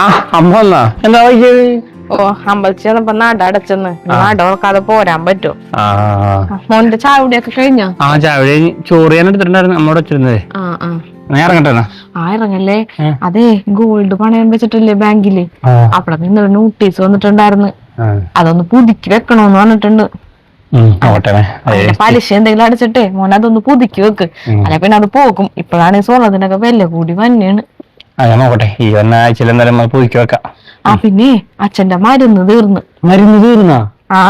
ആ അമ്മ വന്നാ എന്താ വൈകിയത് ഓ അമ്പലത്തിൽ ചെന്നപ്പോ നട അടച്ചെന്ന്. നട ഉറക്കാതെ പോരാൻ പറ്റും. മോന്റെ ചാവടിയൊക്കെ കഴിഞ്ഞോ? ആ ചാവിടെ ചോറ് ഞാൻ എടുത്തിട്ടുണ്ടായിരുന്നു അമ്മോട് വെച്ചിരുന്നത്. ആ ഇറങ്ങല്ലേ? അതെ ഗോൾഡ് പണയം വെച്ചിട്ടില്ലേ ബാങ്കിൽ? അവിടെ നിന്ന് നോട്ടീസ് വന്നിട്ടുണ്ടായിരുന്നു. അതൊന്ന് പുതുക്കി വെക്കണോന്ന് പറഞ്ഞിട്ടുണ്ട്. പലിശ എന്തെങ്കിലും അടച്ചിട്ടേ. മോനെ അതൊന്ന് പുതുക്കി വെക്ക്. അല്ലെ പിന്നെ അത് പോകും. ഇപ്പോഴാണ് ഈ സ്വർണത്തിനൊക്കെ വില കൂടി വന്നെയാണ്. ആ ഞാൻ നോക്കട്ടെ. ഈ വന്ന ആഴ്ചയിൽ എന്തായാലും നമ്മൾ വെക്കാം. ആ പിന്നെ അച്ഛന്റെ മരുന്ന് തീർന്ന്. മരുന്ന് തീർന്നാ? ആ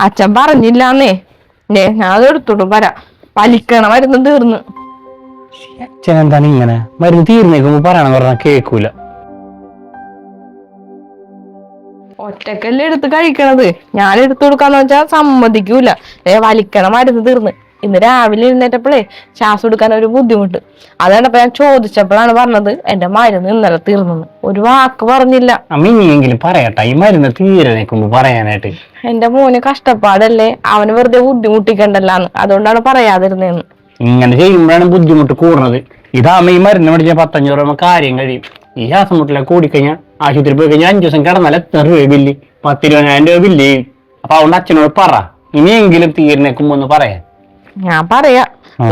അച്ഛൻ പറഞ്ഞില്ലാന്നേ. ഏ ഞാൻ അത് എടുത്തോട്ടും വരാം. പലിക്കണ മരുന്ന് തീർന്ന്. അച്ഛൻ എന്താണ് ഇങ്ങനെ? മരുന്ന് തീർന്നേക്കുമ്പോ പറയണം പറഞ്ഞാൽ കേൾക്കൂല ഒറ്റക്കല്ലേ എടുത്ത് കഴിക്കണത്? ഞാൻ എടുത്തു കൊടുക്കാന്ന് വെച്ചാൽ സമ്മതിക്കൂല. ഏ വലിക്കണ മരുന്ന് തീർന്ന്. ഇന്ന് രാവിലെ എഴുന്നേറ്റപ്പോഴേ ശ്വാസം എടുക്കാൻ ഒരു ബുദ്ധിമുട്ട്. അതാണ് ഇപ്പൊ ഞാൻ ചോദിച്ചപ്പോഴാണ് പറഞ്ഞത് എന്റെ മരുന്ന് ഇന്നലെ തീർന്നെന്ന് ഒരു വാക്ക് പറഞ്ഞില്ല. അമ്മ ഇനിയെങ്കിലും പറയട്ടെ. ഈ മരുന്ന് തീരനെ കൊണ്ട് പറയാനായിട്ട്. എന്റെ മോന് കഷ്ടപ്പാടല്ലേ. അവന് വെറുതെ ബുദ്ധിമുട്ടിക്കണ്ടല്ലാന്ന്. അതുകൊണ്ടാണ് പറയാതിരുന്നേന്ന്. ഇങ്ങനെ ചെയ്യുമ്പോഴാണ് ബുദ്ധിമുട്ട് കൂടുന്നത്. ഇതാമ ഈ മരുന്ന് മേടിച്ച പത്തഞ്ഞൂറ് രൂപ കാര്യം കഴിയും. ഈ ശ്വാസം മുട്ടിലെ കൂടിക്കഴിഞ്ഞാൽ ആശുപത്രി പോയി കഴിഞ്ഞാൽ അഞ്ചു ദിവസം കിടന്നാൽ എത്ര രൂപ ബില്ല്? പത്തിരുപതിനായിരം രൂപ ബില്ല് ചെയ്യും. അപ്പൊ അതുകൊണ്ട് അച്ഛനോട് പറ. ഇനിയെങ്കിലും തീർന്നേക്കുമ്പോ ഒന്ന് പറയാൻ. ഞാൻ പറയാ.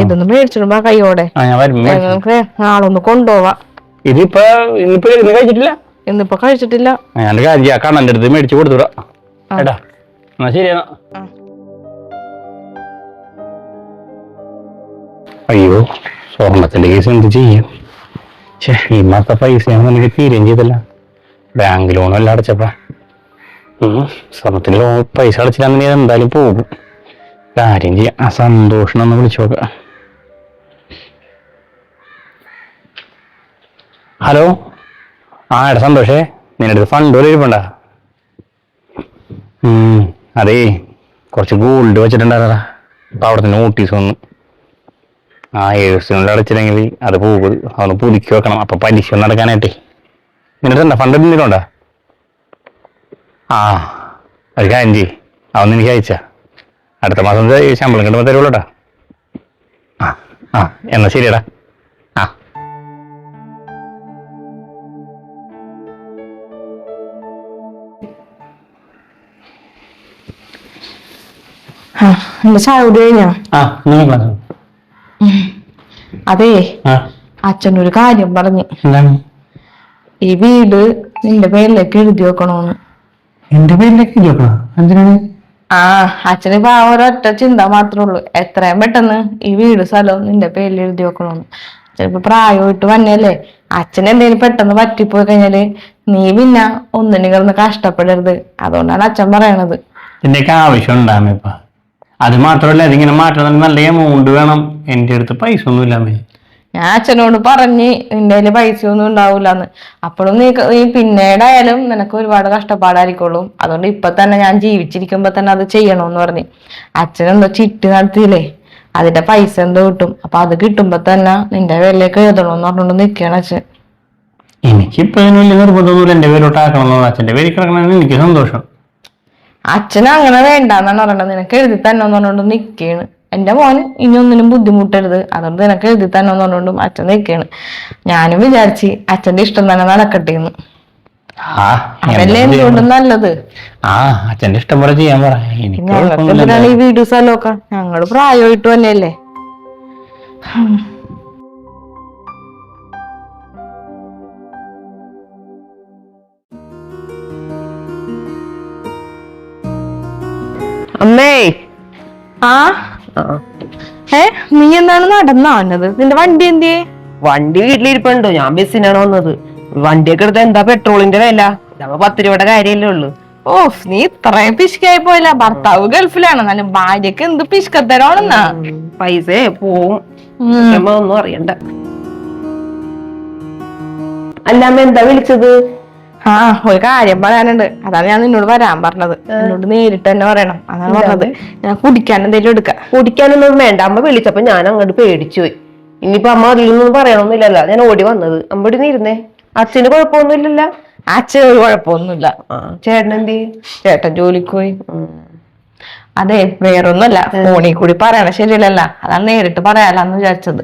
ഇതൊന്നും മേടിച്ചിടുമ്പോ കൈയോടെ ആ ഞാൻ വരും മേടിച്ച്. ഞങ്ങൾക്ക് നാളൊന്ന് കൊണ്ടുപോവാ. ഇതിപ്പോ ഇന്നിപ്പോ കഴിച്ചിട്ടില്ല? ഇന്നിപ്പോ കഴിച്ചിട്ടില്ല. ഞാൻ കാര്യം കണ്ണന്റെ അടുത്ത് മേടിച്ചു കൊടുത്തുടാ ഏട്ടാ എന്നാ ശരിയാ ആ. അയ്യോ സ്വർണത്തിന്റെ കേസ് എന്ത് ചെയ്യും? ഇന്നത്തെ ഈ മാസത്തെ പൈസയാണ് എനിക്ക് തീരുകയും ചെയ്തല്ല. ബാങ്ക് ലോണും എല്ലാം അടച്ചപ്പാ സ്വർണത്തിന് ലോൺ പൈസ അടച്ചില്ലാന്നുണ്ടെങ്കിൽ എന്തായാലും പോകും. കാര്യം ചെയ്യാം. ആ സന്തോഷം ഒന്ന് വിളിച്ചു നോക്കാം. ഹലോ? ആ എടാ സന്തോഷേ. നിന്റെ അടുത്ത് ഫണ്ട് പോലെ ഇരിപ്പണ്ട. അതേ. കുറച്ച് ഗോൾഡ് വെച്ചിട്ടുണ്ടായിരുന്നടാ. അപ്പൊ അവിടുത്തെ നോട്ടീസ് വന്നു. ആ ഏഴ് ദിവസത്തിനുള്ളിൽ അടച്ചില്ലെങ്കിൽ അത് പോകും. അതൊന്ന് പുതുക്കി വെക്കണം. അപ്പൊ പലിശ നിന്റെ തന്നെ ഫണ്ട് നിന്നിട്ടുണ്ടോ ആ ഒരു കാര്യം ചെയ്യ്. അതൊന്നും എനിക്ക് അയച്ചാ. അടുത്ത മാസം ശമ്പളം കിട്ടുമ്പോൾ തരുള്ളൂട്ടാ ആ. ആ എന്നാ ശരിയടാ. ആ. എന്റെ ചായ കുടി കഴിഞ്ഞോ? അതേ അച്ഛനൊരു കാര്യം പറഞ്ഞു. ഈ വീട് നിന്റെ പേരിലേക്ക് എഴുതി വെക്കണോന്ന്. എന്റെ പേരിലേക്ക് എഴുതി വെക്കണോ? എന്തിനാണ്? ആ അച്ഛനിപ്പോ ആ ഒരൊറ്റ ചിന്ത മാത്രമേ ഉള്ളൂ. എത്രയും പെട്ടെന്ന് ഈ വീട് സ്ഥലവും നിന്റെ പേരിൽ എഴുതി വെക്കണോന്ന്. ചിലപ്പോ പ്രായമായിട്ട് വന്നല്ലേ അച്ഛൻ എന്തെങ്കിലും പെട്ടെന്ന് പറ്റിപ്പോയി കഴിഞ്ഞാൽ നീ പിന്നെ ഒന്നിനും കിടന്ന് കഷ്ടപ്പെടരുത്. അതുകൊണ്ടാണ് അച്ഛൻ പറയണത്. ഇതിന്റെയൊക്കെ ആവശ്യം ഉണ്ടാകും അത് മാത്രമല്ല ഇതിങ്ങനെ മാറ്റണം നല്ല എമൗണ്ട് വേണം. എന്റെ അടുത്ത് പൈസ ഒന്നും ഇല്ലാമേ ഞാൻ അച്ഛനോട് പറഞ്ഞ് നിന്റെ കയ്യിൽ പൈസ ഒന്നും ഉണ്ടാവൂലെന്ന്. അപ്പോഴും നീ നീ പിന്നീടായാലും നിനക്ക് ഒരുപാട് കഷ്ടപ്പാടായിരിക്കുള്ളൂ. അതുകൊണ്ട് ഇപ്പൊ തന്നെ ഞാൻ ജീവിച്ചിരിക്കുമ്പോ തന്നെ അത് ചെയ്യണമെന്ന് പറഞ്ഞ്. അച്ഛനെന്തോ ചിട്ടി നടത്തിയില്ലേ? അതിന്റെ പൈസ എന്തോ കിട്ടും. അപ്പൊ അത് കിട്ടുമ്പോ തന്നെ നിന്റെ പേരിലേക്ക് എഴുതണമെന്ന് പറഞ്ഞോണ്ട് നിൽക്കണം അച്ഛൻ. എനിക്കിപ്പോ വലിയ നിർബന്ധമൊന്നുമില്ല. എന്റെ പേരോട്ട് ആക്കണം എന്നുള്ള അച്ഛന്റെ പേര് കിടക്കണമെന്ന് എനിക്ക് സന്തോഷം. അച്ഛൻ അങ്ങനെ വേണ്ടെന്നാണ് പറയണത് നിനക്ക് എഴുതി തന്നെ പറഞ്ഞോണ്ട് നിൽക്കുകയാണ് എന്റെ മോൻ ഇനി ഒന്നിനും ബുദ്ധിമുട്ടരുത്. അതുകൊണ്ട് നിനക്ക് എഴുതി തന്നെ പറഞ്ഞുകൊണ്ടും അച്ഛൻ നിൽക്കുകയാണ്. ഞാനും വിചാരിച്ച് അച്ഛന്റെ ഇഷ്ടം തന്നെ നടക്കട്ടെ എന്ന് ആ അതല്ലേ എന്താ എന്തുകൊണ്ടും നല്ലത്? ആ അച്ഛന്റെ ഇഷ്ടം പോലെ ചെയ്യാൻ പറ. എനിക്ക് ഞങ്ങൾക്ക് കുഴപ്പമൊന്നുമില്ല. എന്തിനാണ് ഈ വീട് സ്ഥലമൊക്കെ ഞങ്ങൾ പ്രായമായിട്ട് തന്നെയല്ലേ അമ്മേ. ആ? ഏ നീ എന്താണ് നടന്നാ വന്നത് നിന്റെ വണ്ടി എന്തിയേ? വണ്ടി വീട്ടിലിരിപ്പുണ്ട്. ഞാൻ ബസ്സിനാണ് വന്നത്. വണ്ടിയൊക്കെ എടുത്ത എന്താ പെട്രോളിന്റെ വില? ഇതാകുമ്പോ പത്ത് രൂപയുടെ കാര്യമല്ലേ ഉള്ളൂ. ഓ നീ ഇത്രയും പിശുക്കായി പോയില്ല. ഭർത്താവ് ഗൾഫിലാണ്. എന്നാലും ഭാര്യക്ക് എന്ത് പിശുക്കത്തരാണെന്നാ പൈസ പോവും. ഒന്നും അറിയണ്ട. അല്ലാമ്മ എന്താ വിളിച്ചത്? ആ ഒരു കാര്യം പറയാനുണ്ട്. അതാണ് ഞാൻ നിന്നോട് വരാൻ പറഞ്ഞത്. എന്നോട് നേരിട്ട് തന്നെ പറയണം. അതാണ് പറഞ്ഞത്. ഞാൻ കുടിക്കാൻ എന്തെങ്കിലും എടുക്കാം. കുടിക്കാനൊന്നും വേണ്ട. അമ്മ വിളിച്ചപ്പോ ഞാൻ അങ്ങോട്ട് പേടിച്ചു പോയി. ഇനിയിപ്പോ അമ്മ അതിലൊന്നും പറയണമെന്നില്ലല്ലോ ഞാൻ ഓടി വന്നത്. അമ്മ ഇവിടെ നിന്ന് ഇരുന്നേ. അച്ഛന് കുഴപ്പമൊന്നുമില്ലല്ലോ? അച്ഛൻ ഒരു കുഴപ്പമൊന്നുമില്ല. ചേട്ടൻ എന്ത്? ചേട്ടൻ ജോലിക്ക് പോയി. അതെ വേറൊന്നുമല്ല. ഫോണിൽ കൂടി പറയണ ശരിയല്ലല്ല. അതാണ് നേരിട്ട് പറയാലെന്ന് വിചാരിച്ചത്.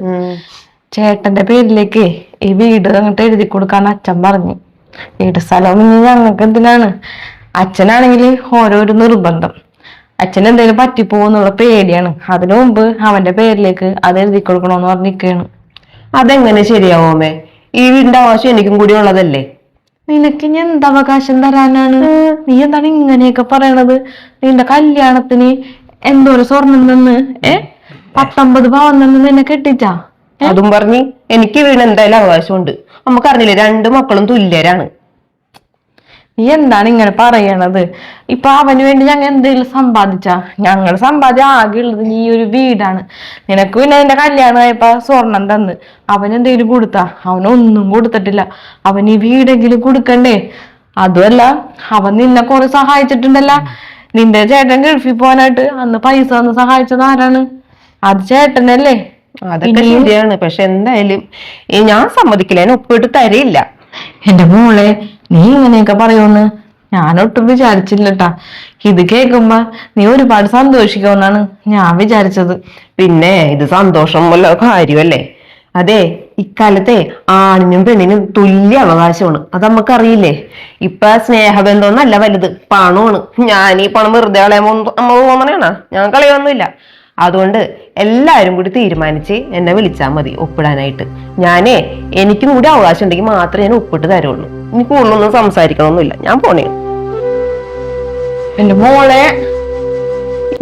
ചേട്ടന്റെ പേരിലേക്ക് ഈ വീട് അങ്ങോട്ട് എഴുതി കൊടുക്കാൻ അച്ഛൻ പറഞ്ഞു. വീട് സ്ഥലം ഇനി ഞങ്ങൾക്ക് എന്തിനാണ്? അച്ഛനാണെങ്കിൽ ഓരോരോ നിർബന്ധം. അച്ഛൻ എന്തെങ്കിലും പറ്റിപ്പോവെന്നുള്ള പേടിയാണ്. അതിനു മുമ്പ് അവന്റെ പേരിലേക്ക് അത് എഴുതി കൊടുക്കണോന്ന് പറഞ്ഞിരിക്കുകയാണ് അതെങ്ങനെ ശരിയാവോമേ ഈ വീടിന്റെ ആവശ്യം എനിക്കും കൂടി ഉള്ളതല്ലേ? നിനക്ക് ഇനി എന്ത് അവകാശം തരാനാണ്? നീ എന്താണ് ഇങ്ങനെയൊക്കെ പറയണത്? നിന്റെ കല്യാണത്തിന് എന്തോരം സ്വർണം നിന്ന് ഏ? പത്തൊമ്പത് പവൻ നിന്ന് നിന്നെ കെട്ടിച്ചാ? അതും പറഞ്ഞ് എനിക്ക് വീണ് എന്തായാലും അവകാശമുണ്ട്. നമുക്കറിഞ്ഞില്ലേ രണ്ട് മക്കളും തുല്യരാണ്. നീ എന്താണ് ഇങ്ങനെ പറയണത്? ഇപ്പൊ അവന് വേണ്ടി ഞങ്ങൾ എന്തെങ്കിലും സമ്പാദിച്ച? ഞങ്ങൾ സമ്പാദ്യം ആകെ ഉള്ളത് നീ ഒരു വീടാണ്. നിനക്ക് പിന്നെ നിന്റെ കല്യാണം ആയപ്പോ സ്വർണം തന്ന്. അവൻ എന്തെങ്കിലും കൊടുത്താ? അവനൊന്നും കൊടുത്തിട്ടില്ല. അവൻ ഈ വീടെങ്കിലും കൊടുക്കണ്ടേ? അതുമല്ല അവൻ നിന്നെ കുറെ സഹായിച്ചിട്ടുണ്ടല്ല. നിന്റെ ചേട്ടൻ ഗൾഫിൽ പോകാനായിട്ട് അന്ന് പൈസ തന്ന് സഹായിച്ചത് ആരാണ്? അത് ചേട്ടനല്ലേ? അതൊക്കെ ശരിയാണ്. പക്ഷെ എന്തായാലും ഞാൻ സമ്മതിക്കില്ല. ഞാൻ ഉപ്പിട്ട് തരയില്ല. എന്റെ മോളെ നീ ഇങ്ങനെയൊക്കെ പറയുമെന്ന് ഞാനൊട്ടും വിചാരിച്ചില്ലട്ടാ. ഇത് കേൾക്കുമ്പോ നീ ഒരുപാട് സന്തോഷിക്കുമെന്നാണ് ഞാൻ വിചാരിച്ചത്. പിന്നെ ഇത് സന്തോഷം വല്ല കാര്യമല്ലേ? അതെ ഇക്കാലത്തെ ആണിനും പെണ്ണിനും തുല്യ അവകാശമാണ്. അത് നമുക്കറിയില്ലേ? ഇപ്പൊ സ്നേഹബന്ധം സ്നേഹബന്ധമൊന്നല്ല വലുത് പണമാണ്. ഞാൻ ഈ പണം വെറുതെ അമ്മ പോകുന്നതാണ് ഞാൻ കളയൊന്നുമില്ല. അതുകൊണ്ട് എല്ലാവരും കൂടി തീരുമാനിച്ച് എന്നെ വിളിച്ചാൽ മതി ഒപ്പിടാനായിട്ട്. ഞാനേ എനിക്കും കൂടി അവകാശം ഉണ്ടെങ്കിൽ മാത്രമേ ഞാൻ ഒപ്പിട്ട് തരുള്ളൂ. ഇനി കൂടുതലൊന്നും സംസാരിക്കണമൊന്നുമില്ല. ഞാൻ പോണേ. എന്റെ മോളെ.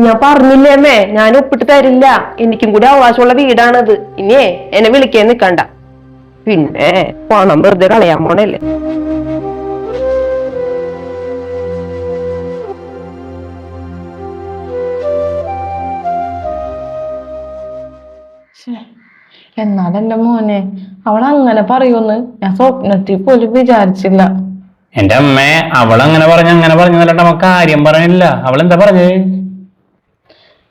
ഞാൻ പറഞ്ഞില്ലേ അമ്മേ ഞാൻ ഒപ്പിട്ട് തരില്ല. എനിക്കും കൂടി അവകാശമുള്ള വീടാണത്. ഇനിയേ എന്നെ വിളിക്കാൻ നിൽക്കണ്ട പിന്നെ പണം വെറുതെ കളയാൻ പോണല്ലേ? എന്നാൽ എന്റെ മോനെ? അവൾ അങ്ങനെ പറയുമെന്ന് ഞാൻ സ്വപ്നത്തിൽ പോലും വിചാരിച്ചില്ല. എന്റെ അമ്മേ അങ്ങനെ പറഞ്ഞു അങ്ങനെ പറഞ്ഞു നമുക്ക് കാര്യം പറയണില്ല അവൾ എന്താ പറഞ്ഞത്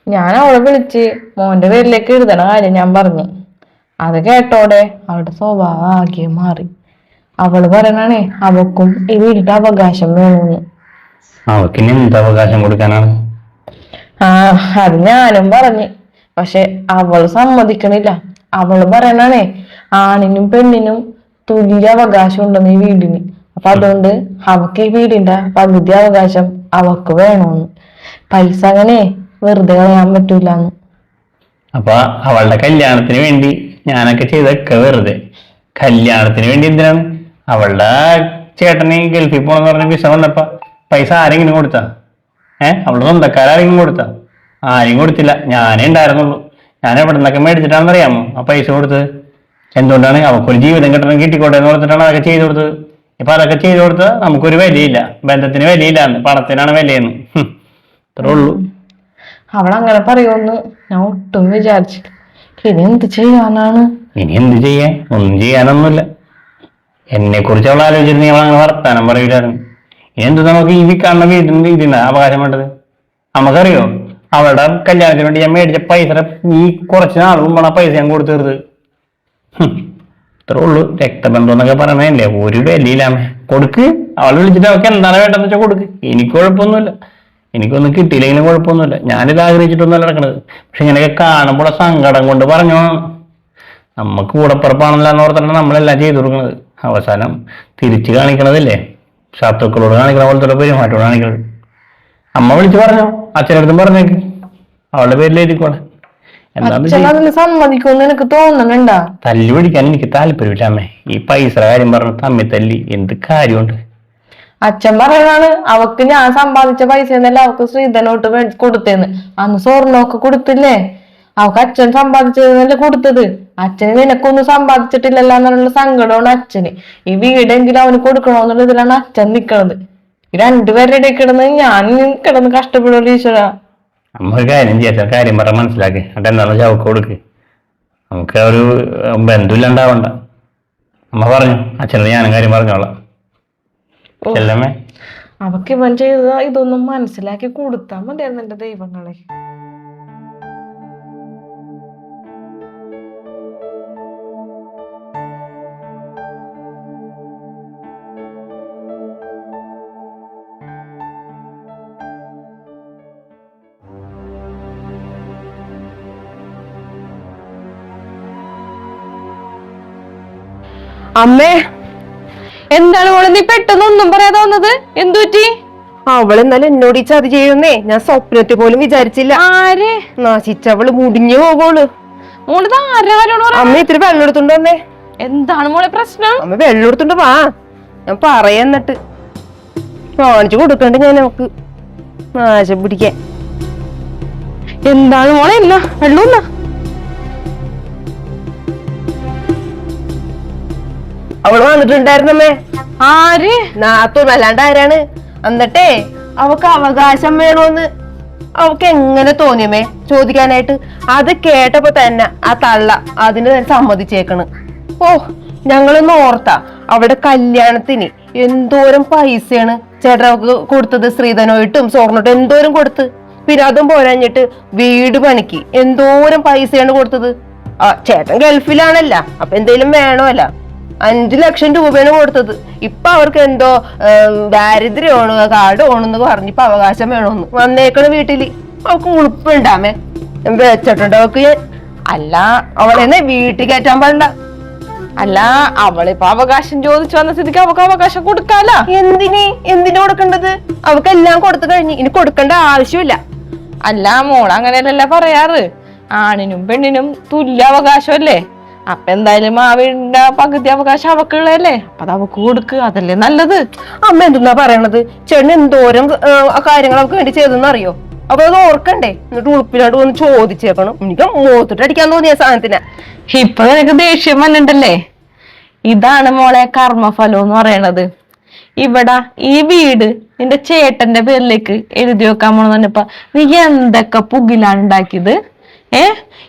ഞാൻ അവളെ വിളിച്ച് മോന്റെ പേരിലേക്ക് എഴുതണ കാര്യം ഞാൻ പറഞ്ഞു. അത് കേട്ടോടെ അവളുടെ സ്വഭാവം ആകെ മാറി. അവൾ പറയണേ അവക്കും ഈ വീടിന്റെ അവകാശം വേണമെന്ന് അവക്ക് എന്ത് അവകാശം കൊടുക്കാനാണ്? ആ അത് ഞാനും പറഞ്ഞു. പക്ഷെ അവൾ സമ്മതിക്കണില്ല. അവൾ പറയണേ ആണിനും പെണ്ണിനും തുല്യ അവകാശം ഉണ്ടെന്ന് ഈ വീടിന്. അപ്പൊ അതുകൊണ്ട് അവക്ക് ഈ വീടിന്റെ പകുതി അവകാശം അവക്ക് വേണമെന്ന് പൈസ അങ്ങനെ വെറുതെ കളയാൻ പറ്റൂലെന്ന്. അപ്പൊ അവളുടെ കല്യാണത്തിന് വേണ്ടി ഞാനൊക്കെ ചെയ്തൊക്കെ വെറുതെ. കല്യാണത്തിന് വേണ്ടി എന്തിനാണ്? അവളുടെ ചേട്ടനെ ഗൾഫിൽ പോണെന്ന് പറഞ്ഞ വിസ വന്നപ്പോ പൈസ ആരെങ്കിലും കൊടുത്താ? ഏഹ് അവളുടെ സ്വന്തക്കാരെങ്കിലും കൊടുത്താ? ആരും കൊടുത്തില്ല. ഞാനേ ഉണ്ടായിരുന്നുള്ളൂ. ഞാൻ എവിടെ നിന്നൊക്കെ മേടിച്ചിട്ടാണെന്ന് അറിയാമോ ആ പൈസ കൊടുത്ത് എന്തുകൊണ്ടാണ് അവൾക്കൊരു ജീവിതം കിട്ടണം കിട്ടിക്കോട്ടെ എന്ന് പറഞ്ഞിട്ടാണ് അതൊക്കെ ചെയ്തു കൊടുത്തത്. ഇപ്പൊ അതൊക്കെ ചെയ്തു കൊടുത്താൽ നമുക്കൊരു വിലയില്ല. ബന്ധത്തിന് വിലയില്ല പണത്തിനാണ് വിലയെന്ന്. അത്രേ ഉള്ളൂ. അവൾ അങ്ങനെ പറയുമെന്ന് ഞാൻ ഒട്ടും വിചാരിച്ചില്ല. ഇനി എന്ത് ചെയ്യാനാണ്? ഇനി എന്ത് ചെയ്യാൻ? ഒന്നും ചെയ്യാനൊന്നുമില്ല. എന്നെ കുറിച്ച് അവൾ ആലോചിച്ചിരുന്നെങ്കിൽ അവൾ അങ്ങനെ വർത്താനം പറയില്ലായിരുന്നു എന്ത് നമുക്ക് ഈ കാണുന്ന വീട്ടിൽ ഇതിനാ അവകാശം വേണ്ടത്? നമുക്കറിയോ? അവളുടെ കല്യാണത്തിന് വേണ്ടി ഞാൻ മേടിച്ച പൈസ ഈ കുറച്ച് നാൾ മുമ്പാണ് ആ പൈസ ഞാൻ കൊടുത്തു ഇത്രേ ഉള്ളൂ. രക്തബന്ധം എന്നൊക്കെ പറയണല്ലേ ഒരു വിലയില്ലാമേ കൊടുക്ക്. അവൾ വിളിച്ചിട്ട് അവൾക്ക് എന്താണ് വേണ്ടതെന്ന് വെച്ചാൽ കൊടുക്ക്. എനിക്ക് കുഴപ്പമൊന്നുമില്ല. എനിക്കൊന്നും കിട്ടിയില്ലെങ്കിലും കുഴപ്പമൊന്നുമില്ല. ഞാനിത് ആഗ്രഹിച്ചിട്ടൊന്നുമല്ല നടക്കണത്. പക്ഷെ ഇങ്ങനെയൊക്കെ കാണുമ്പോൾ സങ്കടം കൊണ്ട് പറഞ്ഞു? നമുക്ക് കൂടപ്പുറപ്പാണല്ലോ എന്ന് ഓർത്തിട്ടാണ് നമ്മളെല്ലാം ചെയ്തു കൊടുക്കുന്നത്. അവസാനം തിരിച്ചു കാണിക്കണതില്ലേ? ശത്രുക്കളോട് കാണിക്കണ പോലത്തെ പെരുമാറ്റോട് കാണിക്കണത്. അമ്മ വിളിച്ചു പറഞ്ഞു. അച്ഛനടുത്തും പറഞ്ഞേക്ക്. അവളുടെ അച്ഛൻ അതിന് സമ്മതിക്കുമെന്ന് എനിക്ക് തോന്നണുണ്ടാ തല്ലി പിടിക്കാൻ എനിക്ക് താല്പര്യമില്ല അമ്മേ. ഈ പൈസ കാര്യം പറഞ്ഞ തമ്മി തല്ലി. എന്ത് കാര്യമുണ്ട്? അച്ഛൻ പറയണാണ് അവക്ക് ഞാൻ സമ്പാദിച്ച പൈസ എന്നല്ല അവക്ക് ശ്രീധനോട്ട് കൊടുത്തേന്ന്. അന്ന് സ്വർണമൊക്കെ കൊടുത്തില്ലേ? അവക്ക് അച്ഛൻ സമ്പാദിച്ചതല്ലേ കൊടുത്തത്. അച്ഛന് നിനക്കൊന്നും സമ്പാദിച്ചിട്ടില്ലല്ലോ എന്നുള്ള സങ്കടമാണ് അച്ഛന്. ഈ വീടെങ്കിലും അവന് കൊടുക്കണോന്നുള്ള ഇതിലാണ് അച്ഛൻ നിക്കണത്. രണ്ടുപേരുടെ കിടന്ന് ഞാൻ കിടന്ന് കഷ്ടപ്പെടുള്ളൂ ഈശ്വര അമ്മ ഒരു കാര്യം ചെയ്യാ കാര്യം പറഞ്ഞ മനസ്സിലാക്കി. എന്നിട്ട് എന്താണെന്ന് വെച്ചാൽ അവൾക്ക് കൊടുക്ക്. നമുക്ക് ആ ഒരു ബന്ധുല്ല ഉണ്ടാവണ്ട. അമ്മ പറഞ്ഞു അച്ഛനോട് ഞാനും കാര്യം പറഞ്ഞോളാം. ചെല്ലമ്മേ. അവക്ക് ഇവൻ ചെയ്ത ഇതൊന്നും മനസ്സിലാക്കി കൊടുത്താൽ മതിയായിരുന്നു എന്റെ ദൈവങ്ങളെ. അമ്മേ എന്താണ് മോളെ നീ പെട്ടെന്ന് ഒന്നും പറയാതെ വന്നത്? എന്തുറ്റി അവൾ എന്നാലും എന്നോട് ഈ ചതി ചെയ്യുന്നേ. ഞാൻ സ്വപ്നത്തിൽ പോലും വിചാരിച്ചില്ല. ആരെ? നാശിച്ചവൾ മുടിഞ്ഞു പോകോൾ മോളിത് കാര്യമാണ് പറയുന്നത്? അമ്മ ഇത്തിരി വെള്ളം എടുത്തുണ്ട് വന്നേ. എന്താണ് മോളെ പ്രശ്നം? അമ്മ വെള്ളം എടുത്തുണ്ട് വാ. ഞാൻ പറയാ എന്നിട്ട്. കാണിച്ചു കൊടുക്കണ്ട് ഞാൻ നമുക്ക് നാശം പിടിക്കാൻ. എന്താണ് മോളെ എന്നാ വെള്ളം എന്നാ അവൾ വന്നിട്ടുണ്ടായിരുന്നമ്മേ. ആര്? നാത്തൂന്ന് അല്ലാണ്ട് ആരാണ്? എന്നിട്ടേ അവക്ക് അവകാശം വേണോന്ന് അവക്ക് എങ്ങനെ തോന്നിയമ്മേ? ചോദിക്കാനായിട്ട്. അത് കേട്ടപ്പോ തന്നെ ആ തള്ള അതിന് തന്നെ സമ്മതിച്ചേക്കണ്. ഓ ഞങ്ങളൊന്ന് ഓർത്താ. അവിടെ കല്യാണത്തിന് എന്തോരം പൈസയാണ് ചേട്ടനവക്ക് കൊടുത്തത്? ശ്രീധനോയിട്ടും സ്വർണോട്ടും എന്തോരം കൊടുത്ത്? പിന്നെ അതും പോരാഞ്ഞിട്ട് വീട് പണിക്ക് എന്തോരം പൈസയാണ് കൊടുത്തത്? ആ ചേട്ടൻ ഗൾഫിലാണല്ല. അപ്പൊ എന്തേലും വേണമല്ല അഞ്ചു ലക്ഷം രൂപയാണ് കൊടുത്തത്. ഇപ്പൊ അവർക്ക് എന്തോ ദാരിദ്ര്യം ദാരിദ്ര്യമാണ് കാട് ഓണെന്ന് പറഞ്ഞ് ഇപ്പൊ അവകാശം വേണമെന്ന് വന്നേക്കണ വീട്ടിൽ. അവൾക്ക് ഉളുപ്പുണ്ടാമേ വെച്ചിട്ടുണ്ട് അവക്ക്. അല്ല അവളെന്നെ വീട്ടിൽ കയറ്റാൻ പാടില്ല. അല്ല അവളിപ്പോ അവകാശം ചോദിച്ചു വന്ന സ്ഥിതിക്ക് അവക്ക് അവകാശം കൊടുക്കാല? എന്തിന്? എന്തിനു കൊടുക്കേണ്ടത്? അവക്ക് എല്ലാം കൊടുത്തു കഴിഞ്ഞു. ഇനി കൊടുക്കേണ്ട ആവശ്യമില്ല. അല്ല മോൾ അങ്ങനെയല്ലല്ല പറയാറ്. ആണിനും പെണ്ണിനും തുല്യ അവകാശമല്ലേ അപ്പൊ എന്തായാലും ആ വീടിന്റെ പകുതി അവകാശം അവക്കുള്ളതല്ലേ? അപ്പൊ അത് അവക്ക് കൊടുക്കുക അതല്ലേ നല്ലത്? അമ്മ എന്തെന്നാ പറയണത്? ചേട്ടൻ എന്തോരം കാര്യങ്ങൾ അവക്ക് വേണ്ടി ചെയ്തെന്ന് അറിയോ അപ്പൊ അത് ഓർക്കണ്ടേ? എന്നിട്ട് ഉളുപ്പിനോട് വന്ന് ചോദിച്ചേക്കണം. എനിക്ക് മൂത്തിട്ട് അടിക്കാൻ തോന്നിയ സാധനത്തിന്. ഇപ്പൊ നിനക്ക് ദേഷ്യം വന്നിട്ടല്ലേ? ഇതാണ് മോളെ കർമ്മഫലം എന്ന് പറയണത്. ഇവിടെ ഈ വീട് നിന്റെ ചേട്ടന്റെ പേരിലേക്ക് എഴുതി വെക്കാൻ പോണെന്ന് പറഞ്ഞപ്പോ നീ എന്തൊക്കെ പുകിലാണ് ഉണ്ടാക്കിയത്? ഏ?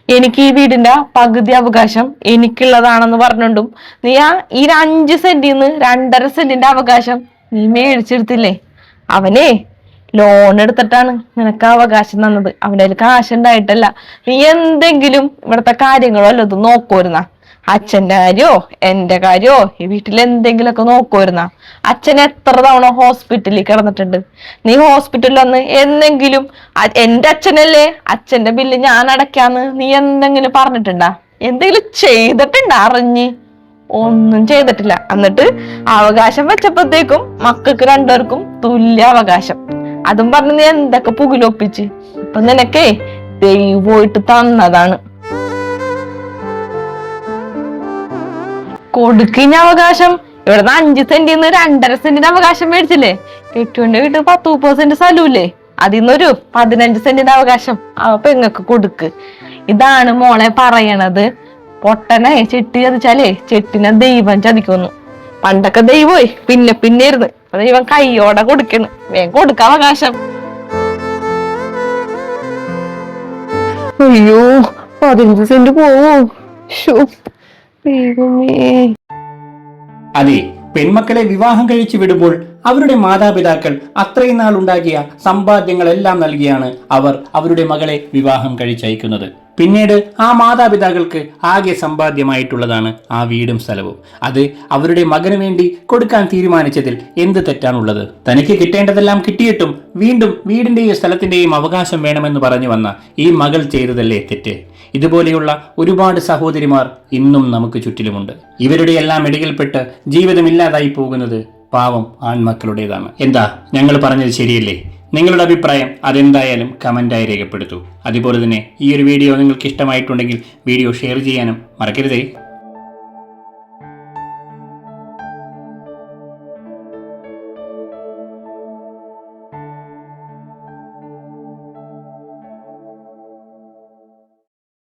എനിക്ക് ഈ വീടിന്റെ പകുതി അവകാശം എനിക്കുള്ളതാണെന്ന് പറഞ്ഞോണ്ടും നീ ആ ഈ അഞ്ചു അഞ്ച് സെന്റിന്ന് രണ്ടര സെന്റിന്റെ അവകാശം നീ മേടിച്ചെടുത്തില്ലേ? അവനെ ലോൺ എടുത്തിട്ടാണ് നിനക്ക് അവകാശം തന്നത്. അവന്റെ കാശ് ഉണ്ടായിട്ടല്ല. നീ എന്തെങ്കിലും ഇവിടുത്തെ കാര്യങ്ങളോ അല്ലതും നോക്കുമായിരുന്ന അച്ഛന്റെ കാര്യോ എന്റെ കാര്യോ ഈ വീട്ടിൽ എന്തെങ്കിലുമൊക്കെ നോക്കുമായിരുന്ന അച്ഛൻ എത്ര തവണ ഹോസ്പിറ്റലിൽ കിടന്നിട്ടുണ്ട്? നീ ഹോസ്പിറ്റലിൽ വന്ന് എന്തെങ്കിലും എന്റെ അച്ഛനല്ലേ? അച്ഛന്റെ ബില്ല് ഞാൻ അടയ്ക്കാന്ന് നീ എന്തെങ്കിലും പറഞ്ഞിട്ടുണ്ടാ? എന്തെങ്കിലും ചെയ്തിട്ടുണ്ടാ അറിഞ്ഞ്? ഒന്നും ചെയ്തിട്ടില്ല. എന്നിട്ട് അവകാശം വെച്ചപ്പോഴത്തേക്കും മക്കൾക്ക് രണ്ടുപേർക്കും തുല്യ അവകാശം. അതും പറഞ്ഞ് നീ എന്തൊക്കെ പുകിലൊപ്പിച്ച്? ഇപ്പൊ നിനക്കേ ദൈവമായിട്ട് തന്നതാണ്. കൊടുക്കിഞ്ഞ അവകാശം. ഇവിടുന്ന് അഞ്ച് നിന്ന് രണ്ടര സെന്റിന് അവകാശം മേടിച്ചില്ലേ? കെട്ടുവിന്റെ വീട്ടിൽ പത്ത് മുപ്പത് സെന്റ് സ്ഥലമില്ലേ അതിന്നൊരു പതിനഞ്ച് സെന്റിന്റെ അവകാശം. ആ പെങ്ങക്ക് കൊടുക്ക്. ഇതാണ് മോളെ പറയണത്. പൊട്ടനെ ചെട്ടി ചതിച്ചാലേ ചെട്ടിനെ ദൈവം ചതിക്കുന്നു. പണ്ടൊക്കെ ദൈവമായി പിന്നെ പിന്നെ ഇരുന്ന് ഇപ്പൊ ദൈവം കൈയോടെ കൊടുക്കണ്. വേഗം കൊടുക്ക അവകാശം. അയ്യോ പതിനഞ്ച് സെന്റ് പോവോ? അതെ പെൺമക്കളെ വിവാഹം കഴിച്ചു വിടുമ്പോൾ അവരുടെ മാതാപിതാക്കൾ അത്രയും നാൾ ഉണ്ടാക്കിയ സമ്പാദ്യങ്ങളെല്ലാം നൽകിയാണ് അവർ അവരുടെ മകളെ വിവാഹം കഴിച്ചയക്കുന്നത്. പിന്നീട് ആ മാതാപിതാക്കൾക്ക് ആകെ സമ്പാദ്യമായിട്ടുള്ളതാണ് ആ വീടും സ്ഥലവും. അത് അവരുടെ മകന് വേണ്ടി കൊടുക്കാൻ തീരുമാനിച്ചതിൽ എന്ത് തെറ്റാണുള്ളത്? തനിക്ക് കിട്ടേണ്ടതെല്ലാം കിട്ടിയിട്ടും വീണ്ടും വീടിന്റെയും സ്ഥലത്തിന്റെയും അവകാശം വേണമെന്ന് പറഞ്ഞു വന്ന ഈ മകൾ ചെയ്തതല്ലേ തെറ്റ്? ഇതുപോലെയുള്ള ഒരുപാട് സഹോദരിമാർ ഇന്നും നമുക്ക് ചുറ്റിലുമുണ്ട്. ഇവരുടെ എല്ലാം ഇടയിൽപ്പെട്ട് ജീവിതമില്ലാതായി പോകുന്നത് പാവം ആൺമക്കളുടേതാണ്. എന്താ? ഞങ്ങൾ പറഞ്ഞത് ശരിയല്ലേ? നിങ്ങളുടെ അഭിപ്രായം അതെന്തായാലും കമന്റായി രേഖപ്പെടുത്തൂ. അതുപോലെ തന്നെ ഈ ഒരു വീഡിയോ നിങ്ങൾക്ക് ഇഷ്ടമായിട്ടുണ്ടെങ്കിൽ വീഡിയോ ഷെയർ ചെയ്യാനും മറക്കരുതേ.